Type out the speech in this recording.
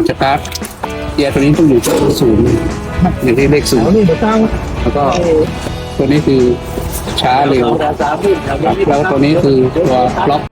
อนสตาร์ทเกียร์ตัวนี้ต้องอยู่ที่ศูนย์อยู่ที่เลขศูนย์นี่เดี๋ยวตั้งแล้วก็ตัวนี้คือช้าเร็วครับแล้วตัวนี้คือตัวล็อก